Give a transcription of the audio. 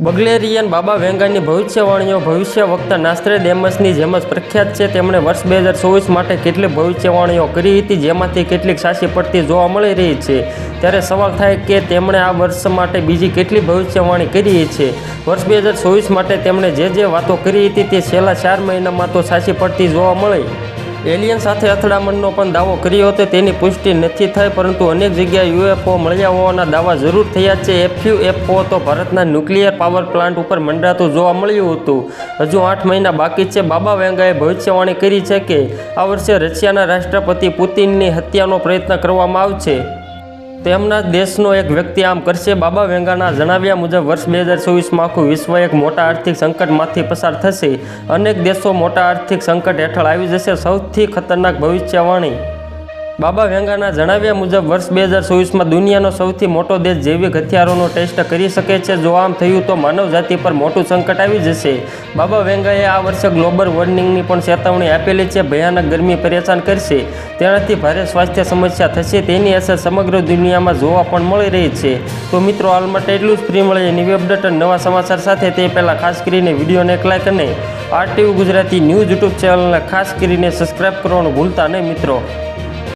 બગલેરિયન બાબા વેંગાની ભવિષ્યવાણીઓ ભવિષ્ય વક્તા નાસ્ત્રે ડેમસની જેમ જ પ્રખ્યાત છે. તેમણે વર્ષ બે હજાર ચોવીસ માટે કેટલીક ભવિષ્યવાણીઓ કરી હતી, જેમાંથી કેટલીક સાચી પડતી જોવા મળી રહી છે. ત્યારે સવાલ થાય કે તેમણે આ વર્ષ માટે બીજી કેટલી ભવિષ્યવાણી કરી છે? વર્ષ બે હજાર ચોવીસ માટે તેમણે જે જે વાતો કરી હતી તે છેલ્લા ચાર મહિનામાં તો સાચી પડતી જોવા મળી. એલિયન સાથે અથડામણનો પણ દાવો કર્યો હતો. તેની પુષ્ટિ નથી થઈ, પરંતુ અનેક જગ્યાએ યુએફઓ મળ્યા હોવાના દાવા જરૂર થયા છે. એફયુએફઓ તો ભારતના ન્યુક્લિયર પાવર પ્લાન્ટ ઉપર મંડાતું જોવા મળ્યું હતું. હજુ આઠ મહિના બાકી છે. બાબા વેંગાએ ભવિષ્યવાણી કરી છે કે આ વર્ષે રશિયાના રાષ્ટ્રપતિ પુતિનની હત્યાનો પ્રયત્ન કરવામાં આવશે. તેમના દેશનો એક વ્યક્તિ આમ કરશે. બાબા વેંગાના જણાવ્યા મુજબ વર્ષ બે હજાર ચોવીસમાં આખું વિશ્વ એક મોટા આર્થિક સંકટમાંથી પસાર થશે. અનેક દેશો મોટા આર્થિક સંકટ હેઠળ આવી જશે. સૌથી ખતરનાક ભવિષ્યવાણી બાબા વેંગાના જણાવ્યા મુજબ, વર્ષ બે હજાર ચોવીસમાં દુનિયાનો સૌથી મોટો દેશ જૈવિક હથિયારોનો ટેસ્ટ કરી શકે છે. જો આમ થયું તો માનવ જાતિ પર મોટું સંકટ આવી જશે. બાબા વેંગાએ આ વર્ષે ગ્લોબલ વોર્મિંગની પણ ચેતવણી આપેલી છે. ભયાનક ગરમી પરેશાન કરશે. તેનાથી ભારે સ્વાસ્થ્ય સમસ્યા થશે. તેની અસર સમગ્ર દુનિયામાં જોવા પણ મળી રહી છે. તો મિત્રો, હાલ માટે એટલું જ. ફ્રી મળે નવી અપડેટ અને નવા સમાચાર સાથે તે પહેલાં ખાસ કરીને વિડીયોને એક લાઈક અને આરટીવી ગુજરાતી ન્યૂઝ યુટ્યુબ ચેનલને ખાસ કરીને સબસ્ક્રાઈબ કરવાનું ભૂલતા નહીં મિત્રો.